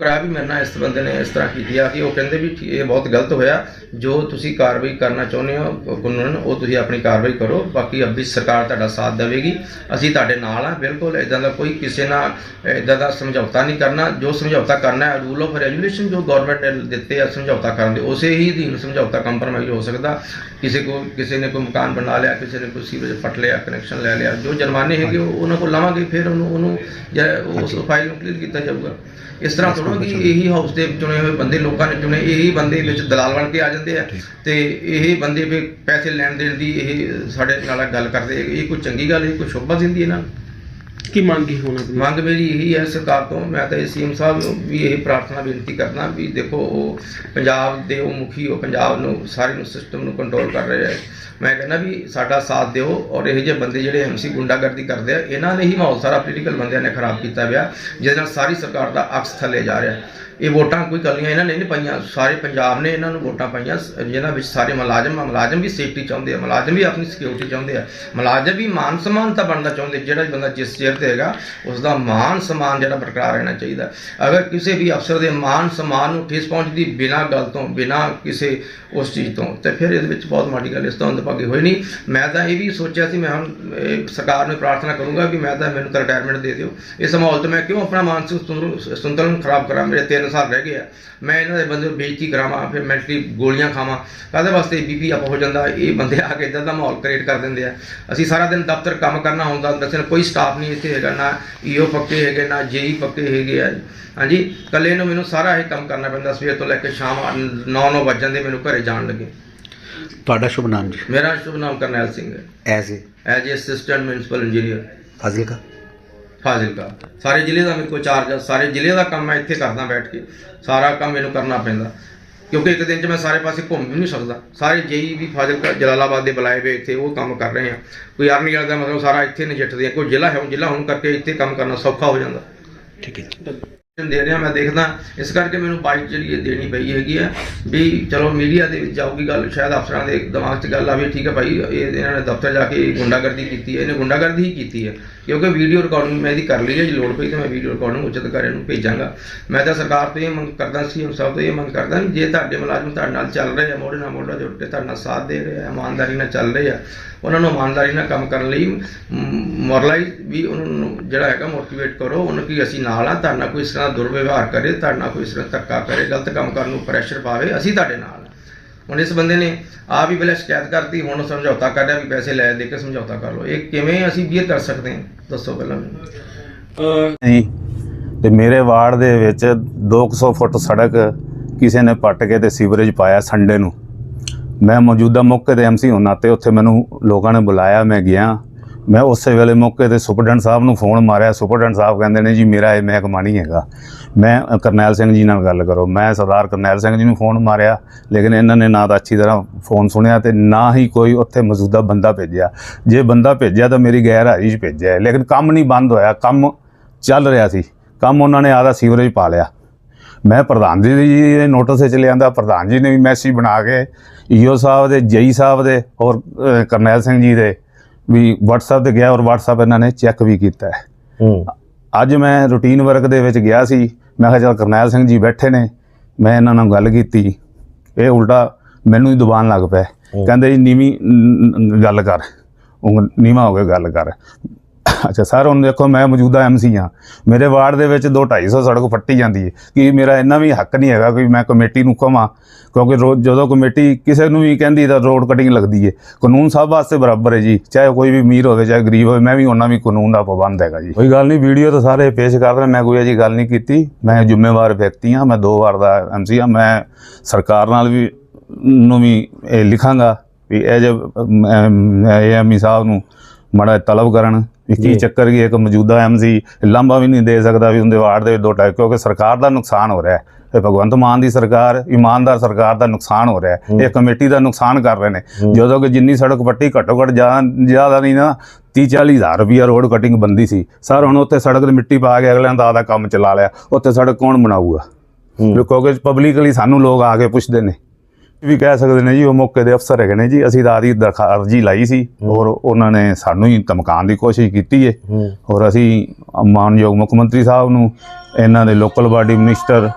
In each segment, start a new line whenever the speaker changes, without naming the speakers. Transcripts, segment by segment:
ਕਰਾਇਆ ਵੀ ਮੇਰੇ ਨਾਲ ਇਸ ਬੰਦੇ ਨੇ ਇਸ ਤਰ੍ਹਾਂ ਕੀਤੀ ਆ ਕਿ ਉਹ ਕਹਿੰਦੇ ਵੀ ਠੀ- ਇਹ ਬਹੁਤ ਗਲਤ ਹੋਇਆ। ਜੋ ਤੁਸੀਂ ਕਾਰਵਾਈ ਕਰਨਾ ਚਾਹੁੰਦੇ ਹੋ ਕਾਨੂੰਨ, ਉਹ ਤੁਸੀਂ ਆਪਣੀ ਕਾਰਵਾਈ ਕਰੋ। ਬਾਕੀ ਅੱਬੀ ਸਰਕਾਰ ਤੁਹਾਡਾ ਸਾਥ ਦੇਵੇਗੀ। ਅਸੀਂ ਤੁਹਾਡੇ ਨਾਲ ਆ ਬਿਲਕੁਲ। ਇਦਾਂ ਦਾ ਕੋਈ ਕਿਸੇ ਨਾਲ ਇਦਾਂ ਦਾ ਸਮਝੌਤਾ ਨਹੀਂ ਕਰਨਾ। ਜੋ ਸਮਝੌਤਾ ਕਰਨਾ ਹੈ ਰੂਲ ਆਫ ਰੈਗੂਲੇਸ਼ਨ ਜੋ ਗਵਰਨਮੈਂਟ ਨੇ ਦਿੱਤੇ ਆ ਸਮਝੌਤਾ ਕਰਨ ਦੇ, ਉਸੇ ਹੀ ਅਧੀਨ ਸਮਝੌਤਾ ਕੰਪਰਮਾਈਜ਼ ਹੋ ਸਕਦਾ। ਕਿਸੇ ਕੋ ਕਿਸੇ ਨੇ ਕੋਈ ਮਕਾਨ ਬਣਾ ਲਿਆ ਕਿਸੇ ਨੇ ਕੋਈ ਸੀਵਰੇਜ ਫਟ ਲਿਆ ਕਨੈਕਸ਼ਨ ਲੈ ਲਿਆ ਜੋ ਜੁਰਮਾਨੇ ਹੈਗੇ ਉਹ ਉਹਨਾਂ ਕੋਲ ਲਾਵਾਂਗੇ ਫਿਰ ਉਹਨੂੰ ਉਹਨੂੰ ਜਾਂ ਉਸ ਫਾਈਲ ਨੂੰ ਕਲੀਅਰ ਕੀਤਾ ਜਾਊਗਾ। ਇਸ ਤਰ੍ਹਾਂ ਥੋੜਾ ਕਿ ਇਹੀ ਹਾਊਸ ਦੇ ਚੁਣੇ ਹੋਏ ਬੰਦੇ ਲੋਕਾਂ ਨੇ ਚੁਣੇ ਇਹੀ ਬੰਦੇ ਵਿੱਚ ਦਲਾਲ ਬਣ ਕੇ ਆ ਜਾਂਦੇ ਆ। ਤੇ ਇਹ ਬੰਦੇ ਵੀ ਪੈਸੇ ਲੈਣ ਦੇਣ ਦੀ ਇਹ ਸਾਡੇ ਨਾਲ ਗੱਲ ਕਰਦੇ ਇਹ ਕੋਈ ਚੰਗੀ ਗੱਲ ਇਹ ਕੋਈ ਸ਼ੋਭਾ ਦਿੰਦੀ ਇਹਨਾਂ ਨੂੰ।
ਕੀ ਮੰਗੀ ਹੋਣਾ
ਮੰਗ ਮੇਰੀ ਇਹੀ ਹੈ ਸਰਕਾਰ ਤੋਂ, ਮੈਂ ਤਾਂ ਸੀਐਮ ਸਾਹਿਬ ਨੂੰ ਵੀ ਇਹ ਪ੍ਰਾਰਥਨਾ ਬੇਨਤੀ ਕਰਨਾ ਵੀ ਦੇਖੋ ਉਹ ਪੰਜਾਬ ਦੇ ਉਹ ਮੁਖੀ, ਉਹ ਪੰਜਾਬ ਨੂੰ ਸਾਰੇ ਨੂੰ ਸਿਸਟਮ ਨੂੰ ਕੰਟਰੋਲ ਕਰ ਰਹੇ ਹੈ। ਮੈਂ ਕਹਿੰਦਾ ਵੀ ਸਾਡਾ ਸਾਥ ਦਿਓ ਔਰ ਇਹੋ ਜਿਹੇ ਬੰਦੇ ਜਿਹੜੇ ਐਮਸੀ ਗੁੰਡਾਗਰਦੀ ਕਰਦੇ ਆ, ਇਹਨਾਂ ਨੇ ਹੀ ਮਾਹੌਲ ਸਾਰਾ ਪੋਲੀਟੀਕਲ ਬੰਦਿਆਂ ਨੇ ਖਰਾਬ ਕੀਤਾ ਹੋਇਆ ਜਿਹਦੇ ਨਾਲ ਸਾਰੀ ਸਰਕਾਰ ਦਾ ਅਕਸ ਥੱਲੇ ਜਾ ਰਿਹਾ। ਇਹ ਵੋਟਾਂ ਕੋਈ ਕੱਲੀਆਂ ਇਹਨਾਂ ਨੇ ਨਹੀਂ ਪਾਈਆਂ। ਸਾਰੇ ਪੰਜਾਬ ਨੇ ਇਹਨਾਂ ਨੂੰ ਵੋਟਾਂ ਪਾਈਆਂ। ਸ- ਜਿਹਨਾਂ ਵਿੱਚ ਸਾਰੇ ਮੁਲਾਜ਼ਮ ਆ, ਮੁਲਾਜ਼ਮ ਵੀ ਸੇਫਟੀ ਚਾਹੁੰਦੇ ਆ, ਮੁਲਾਜ਼ਮ ਵੀ ਆਪਣੀ ਸਿਕਿਉਰਿਟੀ ਚਾਹੁੰਦੇ ਆ। ਮੁਲਾਜ਼ਮ ਵੀ ਮਾਨ ਸਨਮਾਨ ਤਾਂ ਬਣਨਾ ਚਾਹੁੰਦੇ, ਜਿਹੜਾ ਬੰਦਾ ਜਿਸ ਚੇਅਰ ਤੇ ਹੈਗਾ ਉਸ ਦਾ ਮਾਨ ਸਨਮਾਨ ਜਿਹੜਾ ਬਰਕਰਾਰ ਰਹਿਣਾ ਚਾਹੀਦਾ। ਅਗਰ ਕਿਸੇ ਵੀ ਅਫਸਰ ਦੇ ਮਾਨ ਸਨਮਾਨ ਨੂੰ ਠੇਸ ਪਹੁੰਚਦੀ ਬਿਨਾਂ ਗੱਲ ਤੋਂ, ਬਿਨਾਂ ਕਿਸੇ ਉਸ ਚੀਜ਼ ਤੋਂ, ਤੇ ਫਿਰ ਇਹਦੇ ਵਿੱਚ ਬਹੁਤ ਮਾੜੀ ਗੱਲ ਇਸ ਤੋਂ ਅੰਦਭਾਗੀ ਹੋਈ ਨਹੀਂ। ਮੈਂ ਤਾਂ ਇਹ ਵੀ ਸੋਚਿਆ ਸੀ, ਮੈਂ ਹੁਣ ਸਰਕਾਰ ਨੂੰ ਪ੍ਰਾਰਥਨਾ ਕਰੂੰਗਾ ਕਿ ਮੈਂ ਤਾਂ ਮੈਨੂੰ ਤਾਂ ਰਿਟਾਇਰਮੈਂਟ ਦੇ ਦਿਓ। ਇਸ ਮਾਹੌਲ ਤੋਂ ਮੈਂ ਕਿਉਂ ਆਪਣਾ ਮਾਨਸਿਕ ਸੰਤੁਲਨ ਸੰਤੁਲਨ ਖਰਾਬ ਕਰਾਂ? ਮੇਰੇ 3 ਸਾਲ ਰਹਿ ਗਏ ਆ ਮੈਂ ਇਹਨਾਂ ਦੇ ਬੰਦੇ ਨੂੰ ਬੇਇੱਜ਼ਤੀ ਕਰਾਵਾਂ ਫਿਰ ਮੈਂਟਲੀ ਗੋਲੀਆਂ ਖਾਵਾਂ। ਕਾਹਦੇ ਵਾਸਤੇ ਬੀਪੀ ਅਪ ਹੋ ਜਾਂਦਾ? ਇਹ ਬੰਦੇ ਆ ਕੇ ਇਦਾਂ ਦਾ ਮਾਹੌਲ ਕ੍ਰੀਏਟ ਕਰ ਦਿੰਦੇ ਆ। ਅਸੀਂ ਸਾਰਾ ਦਿਨ ਦਫ਼ਤਰ ਕੰਮ ਕਰਨਾ ਹੁੰਦਾ ਦੱਸਣ ਕੋਈ ਸਟਾਫ ਨਹੀਂ ਇੱਥੇ ਹੈਗਾ ਨਾ ਈਓ ਪੱਕੇ ਹੈਗੇ ਨਾ ਜੇਈ ਪੱਕੇ ਹੈਗੇ ਆ। ਹਾਂਜੀ ਕੱਲੇ ਨੂੰ ਮੈਨੂੰ ਸਾਰਾ ਇਹ ਕੰਮ ਕਰਨਾ ਪੈਂਦਾ ਸਵੇਰ ਤੋਂ ਲੈ ਕੇ ਸ਼ਾਮ 9-9 ਵਜੇ ਜਾਂਦੇ ਮੈਨੂੰ ਘਰੇ ਜਾਣ ਲੱਗੇ।
ਤੁਹਾਡਾ ਸ਼ੁਭ ਨਾਮ ਜੀ?
ਮੇਰਾ ਸ਼ੁਭ ਨਾਮ ਕਰਨੈਲ ਸਿੰਘ ਹੈ।
As a
as a assistant municipal engineer
Fazilka
Fazilka ਸਾਰੇ ਜ਼ਿਲ੍ਹੇ ਦਾ ਮੇਰੇ ਕੋਲ ਚਾਰਜ ਸਾਰੇ ਜ਼ਿਲ੍ਹੇ ਦਾ ਕੰਮ ਮੈਂ ਇੱਥੇ ਕਰਦਾ ਬੈਠ ਕੇ। ਸਾਰਾ ਕੰਮ ਮੈਨੂੰ ਕਰਨਾ ਪੈਂਦਾ। ਕਿਉਂਕਿ ਇੱਕ ਦਿਨ 'ਚ ਮੈਂ ਸਾਰੇ ਪਾਸੇ ਘੁੰਮ ਵੀ ਨਹੀਂ ਸਕਦਾ। ਸਾਰੇ ਜੇਈ ਵੀ ਫਾਜ਼ਿਲਕਾ ਜਲਾਲਾਬਾਦ ਦੇ ਬੁਲਾਏ ਹੋਏ ਇੱਥੇ ਉਹ ਕੰਮ ਕਰ ਰਹੇ ਆ। ਕੋਈ ਅਰਨੀ ਵਾਲਾ ਦਾ ਮਤਲਬ ਸਾਰਾ ਇੱਥੇ ਨਜਿੱਠਦੇ ਆ। ਕੋਈ ਜ਼ਿਲ੍ਹਾ ਹੈ ਉਹ ਜ਼ਿਲ੍ਹਾ ਹੋਣ ਕਰਕੇ ਇੱਥੇ ਕੰਮ ਕਰਨਾ ਸੌਖਾ ਹੋ ਜਾਂਦਾ।
ਠੀਕ ਹੈ ਜੀ।
ਦੇ ਰਿਹਾ ਮੈਂ ਦੇਖਦਾ। ਇਸ ਕਰਕੇ ਮੈਨੂੰ ਬਾਈਕ ਜਿਹੜੀ ਇਹ ਦੇਣੀ ਪਈ ਹੈਗੀ ਆ ਵੀ ਚਲੋ ਮੀਡੀਆ ਦੇ ਵਿੱਚ ਜਾਊਗੀ ਗੱਲ ਸ਼ਾਇਦ ਅਫਸਰਾਂ ਦੇ ਦਿਮਾਗ 'ਚ ਗੱਲ ਆਵੇ ਠੀਕ ਹੈ ਭਾਈ ਇਹ ਇਹਨਾਂ ਨੇ ਦਫ਼ਤਰ ਜਾ ਕੇ ਗੁੰਡਾਗਰਦੀ ਕੀਤੀ ਹੈ। ਇਹਨੇ ਗੁੰਡਾਗਰਦੀ ਹੀ ਕੀਤੀ ਹੈ। ਕਿਉਂਕਿ ਵੀਡੀਓ ਰਿਕਾਰਡਿੰਗ ਮੈਂ ਇਹਦੀ ਕਰ ਲਈ ਹੈ, ਜੇ ਲੋੜ ਪਈ ਤਾਂ ਮੈਂ ਵੀਡੀਓ ਰਿਕਾਰਡਿੰਗ ਉੱਚ ਅਧਿਕਾਰੀਆਂ ਨੂੰ ਭੇਜਾਂਗਾ। ਮੈਂ ਤਾਂ ਸਰਕਾਰ ਤੋਂ ਇਹ ਮੰਗ ਕਰਦਾ ਸੀ ਸਭ ਤੋਂ ਇਹ ਮੰਗ ਕਰਦਾ ਵੀ ਜੇ ਤੁਹਾਡੇ ਮੁਲਾਜ਼ਮ ਤੁਹਾਡੇ ਨਾਲ ਚੱਲ ਰਹੇ ਆ, ਮੋਢੇ ਨਾਲ ਮੋਢਾ ਜੁੜ ਕੇ ਤੁਹਾਡੇ ਨਾਲ ਸਾਥ ਦੇ ਰਹੇ ਆ, ਇਮਾਨਦਾਰੀ ਨਾਲ ਚੱਲ ਰਹੇ ਆ, ਉਹਨਾਂ ਨੂੰ ਇਮਾਨਦਾਰੀ ਨਾਲ ਕੰਮ ਕਰਨ ਲਈ ਮੋਰਲਾਈਜ਼ ਵੀ ਉਹਨਾਂ ਨੂੰ ਜਿਹੜਾ ਹੈਗਾ ਮੋਟੀਵੇਟ ਕਰੋ, ਉਹਨਾਂ ਕੀ ਅਸੀਂ ਨਾਲ ਆ, ਤੁਹਾਡਾ ਕੋਈ ਇਸ ਤਰ੍ਹਾਂ ਦੁਰਵਿਵਹਾਰ ਕਰੇ, ਤੁਹਾਡੇ ਨਾਲ ਕੋਈ ਇਸ ਤਰ੍ਹਾਂ ਧੱਕਾ ਕਰੇ, ਗਲਤ ਕੰਮ ਕਰਨ ਨੂੰ ਪ੍ਰੈਸ਼ਰ ਪਾਵੇ, ਅਸੀਂ ਤੁਹਾਡੇ ਨਾਲ ਹੁਣ ਇਸ ਬੰਦੇ ਨੇ ਆਪ ਹੀ ਪਹਿਲਾਂ ਸ਼ਿਕਾਇਤ ਕਰਤੀ, ਹੁਣ ਸਮਝੌਤਾ ਕਰ ਰਿਹਾ ਵੀ ਪੈਸੇ ਲੈ ਦੇ ਕੇ ਸਮਝੌਤਾ ਕਰ ਲਓ। ਇਹ ਕਿਵੇਂ ਅਸੀਂ ਬੀਅਰ ਕਰ ਸਕਦੇ ਹਾਂ? ਦੱਸੋ ਪਹਿਲਾਂ ਮੈਨੂੰ।
ਜੀ ਤੇ ਮੇਰੇ ਵਾਰਡ ਦੇ ਵਿੱਚ 200 ਫੁੱਟ ਸੜਕ ਕਿਸੇ ਨੇ ਪੱਟ ਕੇ ਤੇ ਸੀਵਰੇਜ ਪਾਇਆ ਸੰਡੇ ਨੂੰ। ਮੈਂ ਮੌਜੂਦਾ ਮੌਕੇ ਤੇ ਐਮਸੀ ਹੋਣ ਨਾਤੇ ਉੱਥੇ ਮੈਨੂੰ ਲੋਕਾਂ ਨੇ ਬੁਲਾਇਆ, ਮੈਂ ਗਿਆ। ਮੈਂ ਉਸੇ ਵੇਲੇ ਮੌਕੇ ਤੇ ਸੁਪਰਡੈਂਟ ਸਾਹਿਬ ਨੂੰ ਫੋਨ ਮਾਰਿਆ। ਸੁਪਰਡੈਂਟ ਸਾਹਿਬ ਕਹਿੰਦੇ ਨੇ ਜੀ, ਮੇਰਾ ਇਹ ਮਹਿਕਮਾ ਨਹੀਂ ਹੈਗਾ। ਮੈਂ ਕਰਨੈਲ ਸਿੰਘ ਜੀ ਨਾਲ ਗੱਲ ਕਰੋ। ਮੈਂ ਸਰਦਾਰ ਕਰਨੈਲ ਸਿੰਘ ਜੀ ਨੂੰ ਫੋਨ ਮਾਰਿਆ, ਲੇਕਿਨ ਇਹਨਾਂ ਨੇ ਨਾ ਤਾਂ ਅੱਛੀ ਤਰ੍ਹਾਂ ਫੋਨ ਸੁਣਿਆ ਤੇ ਨਾ ਹੀ ਕੋਈ ਉੱਥੇ ਮੌਜੂਦਾ ਬੰਦਾ ਭੇਜਿਆ। ਜੇ ਬੰਦਾ ਭੇਜਿਆ ਤਾਂ ਮੇਰੀ ਗੈਰ ਹਾਜ਼ਰੀ 'ਚ ਭੇਜਿਆ ਲੇਕਿਨ ਕੰਮ ਨਹੀਂ ਬੰਦ ਹੋਇਆ। ਕੰਮ ਚੱਲ ਰਿਹਾ ਸੀ। ਕੰਮ ਉਹਨਾਂ ਨੇ ਆਦਾ ਸੀਵਰੇਜ ਪਾ ਲਿਆ। ਮੈਂ ਪ੍ਰਧਾਨ ਜੀ ਦੇ ਨੋਟਿਸ ਵਿੱਚ ਲਿਆਂਦਾ। ਪ੍ਰਧਾਨ ਜੀ ਨੇ ਵੀ ਮੈਸੇਜ ਬਣਾ ਕੇ, ਈਓ ਸਾਹਿਬ ਦੇ, ਜਈ ਸਾਹਿਬ ਦੇ ਔਰ ਕਰਨੈਲ ਸਿੰਘ ਜੀ ਦੇ ਵੀ WhatsApp ਤੇ ਗਿਆ ਔਰ WhatsApp ਇਹਨਾਂ ਨੇ ਚੈੱਕ ਵੀ ਕੀਤਾ ਹੈ। ਅੱਜ ਮੈਂ ਰੂਟੀਨ ਵਰਕ ਦੇ ਵਿੱਚ ਗਿਆ ਸੀ। ਮੈਂ ਕਿਹਾ ਚਲ ਕਰਨੈਲ ਸਿੰਘ ਜੀ ਬੈਠੇ ਨੇ। ਮੈਂ ਇਹਨਾਂ ਨਾਲ ਗੱਲ ਕੀਤੀ। ਇਹ ਉਲਟਾ ਮੈਨੂੰ ਹੀ ਦਬਾਨ ਲੱਗ ਪਿਆ ਕਹਿੰਦੇ ਜੀ ਨੀਵੀਂ ਗੱਲ ਕਰ। ਉਹ ਨੀਵਾ ਹੋ ਕੇ ਗੱਲ ਕਰ। ਅੱਛਾ, ਸਰ, ਹੁਣ ਦੇਖੋ, ਮੈਂ ਮੌਜੂਦਾ ਐਮਸੀ ਹਾਂ। ਮੇਰੇ ਵਾਰਡ ਦੇ ਵਿੱਚ 2 250 ਸੜਕ ਫੱਟੀ ਜਾਂਦੀ ਹੈ ਕਿ ਮੇਰਾ ਇੰਨਾ ਵੀ ਹੱਕ ਨਹੀਂ ਹੈਗਾ ਕਿ ਮੈਂ ਕਮੇਟੀ ਨੂੰ ਕਹਾਂ ਕਿਉਂਕਿ ਰੋ- ਜਦੋਂ ਕਮੇਟੀ ਕਿਸੇ ਨੂੰ ਵੀ ਕਹਿੰਦੀ ਤਾਂ ਰੋਡ ਕਟਿੰਗ ਲੱਗਦੀ ਹੈ ਕਾਨੂੰਨ ਸਭ ਵਾਸਤੇ ਬਰਾਬਰ ਹੈ ਜੀ। ਚਾਹੇ ਕੋਈ ਵੀ ਅਮੀਰ ਹੋਵੇ, ਚਾਹੇ ਗਰੀਬ ਹੋਵੇ, ਮੈਂ ਵੀ ਉਹਨਾਂ ਵੀ ਕਾਨੂੰਨ ਦਾ ਪਾਬੰਦ ਹੈਗਾ ਜੀ। ਕੋਈ ਗੱਲ ਨਹੀਂ, ਵੀਡੀਓ ਤਾਂ ਸਾਰੇ ਪੇਸ਼ ਕਰ ਰਹੇ ਮੈਂ ਕੋਈ ਅਜੀ ਗੱਲ ਨਹੀਂ ਕੀਤੀ। ਮੈਂ ਜ਼ਿੰਮੇਵਾਰ ਵਿਅਕਤੀ ਹਾਂ। ਮੈਂ ਦੋ ਵਾਰ ਦਾ ਐਮਸੀ ਹਾਂ। ਮੈਂ ਸਰਕਾਰ ਨਾਲ ਵੀ ਨੂੰ ਵੀ ਇਹ ਲਿਖਾਂਗਾ ਵੀ ਇਹ ਜੇ ਐਮਈ ਸਾਹਿਬ ਨੂੰ ਮਾੜਾ ਤਲਬ ਕਰਨ। ਵੀ ਕੀ ਚੱਕਰ ਕੀ ਇੱਕ ਮੌਜੂਦਾ ਐਮਸੀ ਲਾਂਭਾ ਵੀ ਨਹੀਂ ਦੇ ਸਕਦਾ ਵੀ ਉਹਦੇ ਵਾਰਡ ਦੇ ਦੋ ਟਾਈ ਕਿਉਂਕਿ ਸਰਕਾਰ ਦਾ ਨੁਕਸਾਨ ਹੋ ਰਿਹਾ ਹੈ। ਇਹ ਭਗਵੰਤ ਮਾਨ ਦੀ ਸਰਕਾਰ ਇਮਾਨਦਾਰ ਸਰਕਾਰ ਦਾ ਨੁਕਸਾਨ ਹੋ ਰਿਹਾ ਹੈ। ਇਹ ਕਮੇਟੀ ਦਾ ਨੁਕਸਾਨ ਕਰ ਰਹੇ ਨੇ। ਜਦੋਂ ਕਿ ਜਿੰਨੀ ਸੜਕ ਪੱਟੀ ਘੱਟੋ ਘੱਟ ਜ਼ਿਆਦਾ ਜ਼ਿਆਦਾ ਨਹੀਂ ਨਾ 30 40 ਹਜ਼ਾਰ ਰੁਪਈਆ ਰੋਡ ਕਟਿੰਗ ਬੰਦੀ ਸੀ। ਸਰ ਹੁਣ ਉੱਥੇ ਸੜਕ ਤੇ ਮਿੱਟੀ ਪਾ ਕੇ ਅਗਲਿਆਂ ਦਾ ਆਦਾ ਕੰਮ ਚਲਾ ਲਿਆ। ਉੱਥੇ ਸੜਕ ਕੌਣ ਬਣਾਊਗਾ? ਕਿਉਂਕਿ ਪਬਲਿਕਲੀ ਸਾਨੂੰ ਲੋਕ ਆ ਕੇ ਪੁੱਛਦੇ ਨੇ। ਵੀ ਕਹਿ ਸਕਦੇ ਨੇ ਜੀ ਉਹ ਮੌਕੇ ਦੇ ਅਫਸਰ ਹੈਗੇ ਨੇ ਜੀ। ਅਸੀਂ ਤਾਂ ਆਦੀ ਅਰਜੀ ਲਾਈ ਸੀ ਔਰ ਉਹਨਾਂ ਨੇ ਸਾਨੂੰ ਹੀ ਧਮਕਾਉਣ ਦੀ ਕੋਸ਼ਿਸ਼ ਕੀਤੀ ਹੈ। ਔਰ ਅਸੀਂ ਮਾਨਯੋਗ ਮੁੱਖ ਮੰਤਰੀ ਸਾਹਿਬ ਨੂੰ ਇਹਨਾਂ ਦੇ local body minister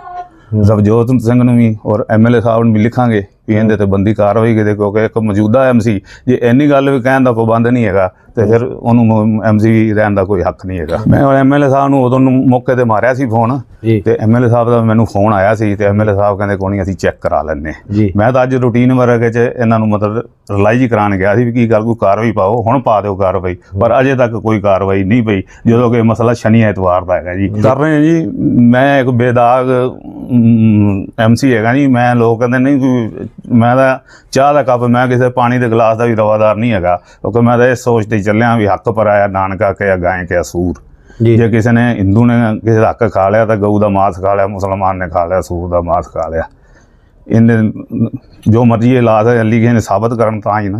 Ravjot Singh ਨੂੰ ਵੀ ਔਰ ਐਮਐਲਏ ਸਾਹਿਬ ਨੂੰ ਵੀ ਲਿਖਾਂਗੇ ਵੀ ਇਹਦੇ ਤੇ ਬੰਦੀ ਕਾਰਵਾਈ ਕਿਤੇ ਕਿਉਂਕਿ ਇੱਕ ਮੌਜੂਦਾ ਐਮਸੀ ਜੇ ਇੰਨੀ ਗੱਲ ਵੀ ਕਹਿਣ ਦਾ ਪਾਬੰਦ ਨਹੀਂ ਹੈਗਾ ਤੇ ਫਿਰ ਉਹਨੂੰ ਐਮਸੀ ਰਹਿਣ ਦਾ ਕੋਈ ਹੱਕ ਨਹੀਂ ਹੈਗਾ। ਮੈਂ ਐਮਐਲਏ ਸਾਹਿਬ ਨੂੰ ਉਦੋਂ ਨੂੰ ਮੌਕੇ ਤੇ ਮਾਰਿਆ ਸੀ ਫੋਨ ਤੇ ਐਮਐਲਏ ਸਾਹਿਬ ਦਾ ਮੈਨੂੰ ਫੋਨ ਆਇਆ ਸੀ ਤੇ ਐਮਐਲਏ ਸਾਹਿਬ ਕਹਿੰਦੇ ਕੋਈ ਨਹੀਂ ਅਸੀਂ ਚੈੱਕ ਕਰਾ।
ਜੀ।
ਮੈਂ ਤਾਂ ਅੱਜ ਰੂਟੀਨ ਵਰਗ ਚ ਇਹਨਾਂ ਨੂੰ ਮਤਲਬ ਰਿਲਾਈਜ਼ ਕਰਾਉਣ ਗਿਆ ਸੀ ਵੀ ਕੀ ਗੱਲ ਕੋਈ ਕਾਰਵਾਈ ਪਾਓ ਹੁਣ ਪਾ ਦਿਓ ਕਾਰਵਾਈ ਪਰ ਅਜੇ ਤੱਕ ਕੋਈ ਕਾਰਵਾਈ ਨਹੀਂ ਪਈ ਜਦੋਂ ਕਿ ਮਸਲਾ ਸ਼ਨੀ ਐਤਵਾਰ ਦਾ ਹੈਗਾ ਜੀ। ਕਰ ਰਹੇ ਹਾਂ ਜੀ। ਮੈਂ ਇੱਕ ਬੇਦਾਗ ਐਮਸੀ ਹੈਗਾ ਜੀ ਮੈਂ ਲੋਕ ਕਹਿੰਦੇ ਨਹੀਂ ਕੋਈ ਮੈਂ ਤਾਂ ਚਾਹ ਦਾ ਕੱਪ ਮੈਂ ਕਿਸੇ ਪਾਣੀ ਦੇ ਗਲਾਸ ਦਾ ਵੀ ਰਵਾਦਾਰ ਨਹੀਂ ਹੈਗਾ ਕਿਉਂਕਿ ਮੈਂ ਤਾਂ ਇਹ ਸੋਚਦੇ ਹੀ ਚੱਲਿਆ ਵੀ ਹੱਕ ਪਰ ਆਇਆ ਨਾਨਕਾ ਕਿ ਗਾਂ ਕਿ ਸੂਰ।
ਜੀ।
ਕਿਸੇ ਨੇ ਹਿੰਦੂ ਨੇ ਕਿਸੇ ਦਾ ਹੱਕ ਖਾ ਲਿਆ ਤਾਂ ਗਊ ਦਾ ਮਾंस ਖਾ ਲਿਆ ਮੁਸਲਮਾਨ ਨੇ ਖਾ ਲਿਆ ਸੂਰ ਦਾ ਮਾंस ਖਾ ਲਿਆ। ਇਹਨੇ ਜੋ ਮਰਜ਼ੀ ਲਾ ਸਕਦੇ ਅਲੀ ਕਿਸੇ ਨੇ ਸਾਬਤ ਕਰਨ ਤਾਂ ਹੀ ਨਾ